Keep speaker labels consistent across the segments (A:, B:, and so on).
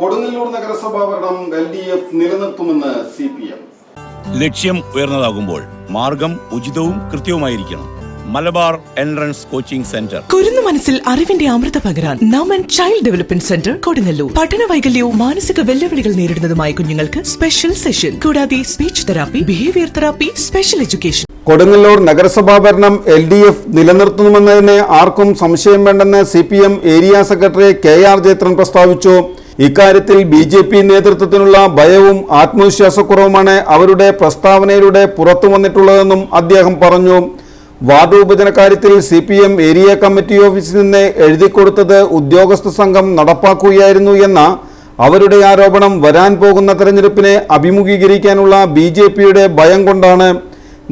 A: കൊടുങ്ങല്ലൂർ നഗരസഭ ഭരണം L D F നിലനിർത്തുമെന്ന് സി പി എം
B: ലക്ഷ്യം ഉയർന്നതാകുമ്പോൾ മാർഗം ഉചിതവും കൃത്യവുമായിരിക്കണം. Malabar entrance coaching centre.
C: കുരുന്നു മനസ്സിൽ അറിവിന്റെ അമൃത പകരാൻ Naman child development centre Kodungallur. പഠന വൈകല്യവും മാനസിക വെല്ലുവിളികൾ നേരിടുന്നതുമായ കുഞ്ഞുങ്ങൾക്ക് സ്പെഷ്യൽ സെഷൻ കൂടാതെ speech therapy behaviour therapy special education
A: Kodungallur നഗരസഭാ ഭരണം എൽ ഡി എഫ് നിലനിർത്തുമെന്നതിന് ആർക്കും സംശയം വേണ്ടെന്ന് C P M area secretary K R Jayathran പ്രസ്താവിച്ചു. ഇക്കാര്യത്തിൽ ബി ജെ പി നേതൃത്വത്തിനുള്ള ഭയവും ആത്മവിശ്വാസക്കുറവുമാണ് അവരുടെ പ്രസ്താവനയിലൂടെ പുറത്തു വന്നിട്ടുള്ളതെന്നും അദ്ദേഹം പറഞ്ഞു. വാർഡ് വിഭജന കാര്യത്തിൽ C P M area committee ഓഫീസിൽ നിന്ന് എഴുതിക്കൊടുത്തത് ഉദ്യോഗസ്ഥ സംഘം നടപ്പാക്കുകയായിരുന്നു എന്ന അവരുടെ ആരോപണം വരാൻ പോകുന്ന തെരഞ്ഞെടുപ്പിനെ അഭിമുഖീകരിക്കാനുള്ള ബി ജെ പിയുടെ ഭയം കൊണ്ടാണ്.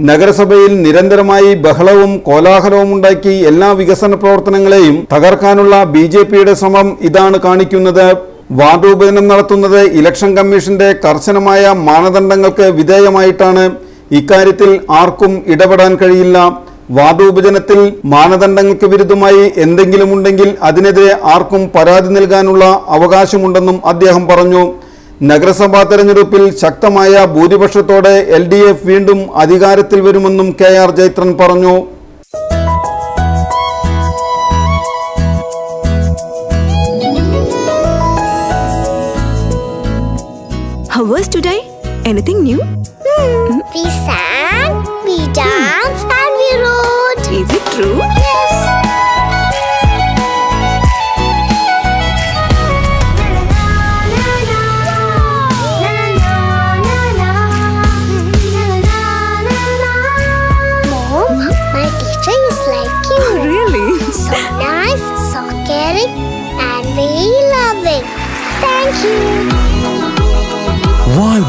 A: നഗരസഭയിൽ നിരന്തരമായി ബഹളവും കോലാഹലവും ഉണ്ടാക്കി എല്ലാ വികസന പ്രവർത്തനങ്ങളെയും തകർക്കാനുള്ള ബി ശ്രമം ഇതാണ് കാണിക്കുന്നത്. വാർഡ് വിഭജനം നടത്തുന്നത് ഇലക്ഷൻ കമ്മീഷന്റെ കർശനമായ മാനദണ്ഡങ്ങൾക്ക് വിധേയമായിട്ടാണ്. ഇക്കാര്യത്തിൽ ആർക്കും ഇടപെടാൻ കഴിയില്ല. വാർഡ് വിഭജനത്തിൽ മാനദണ്ഡങ്ങൾക്ക് വിരുദ്ധമായി എന്തെങ്കിലും ഉണ്ടെങ്കിൽ അതിനെതിരെ ആർക്കും പരാതി നൽകാനുള്ള അവകാശമുണ്ടെന്നും അദ്ദേഹം പറഞ്ഞു. നഗരസഭാ തെരഞ്ഞെടുപ്പിൽ ശക്തമായ ഭൂരിപക്ഷത്തോടെ എൽ വീണ്ടും അധികാരത്തിൽ വരുമെന്നും കെ ആർ പറഞ്ഞു.
D: Was today? Anything new? Hmm?
E: We sang, we danced, and we wrote.
D: Is it true?
E: Yes. Mom, my teacher is like you.
D: Oh, really?
E: So nice, so caring, and very loving. Thank you.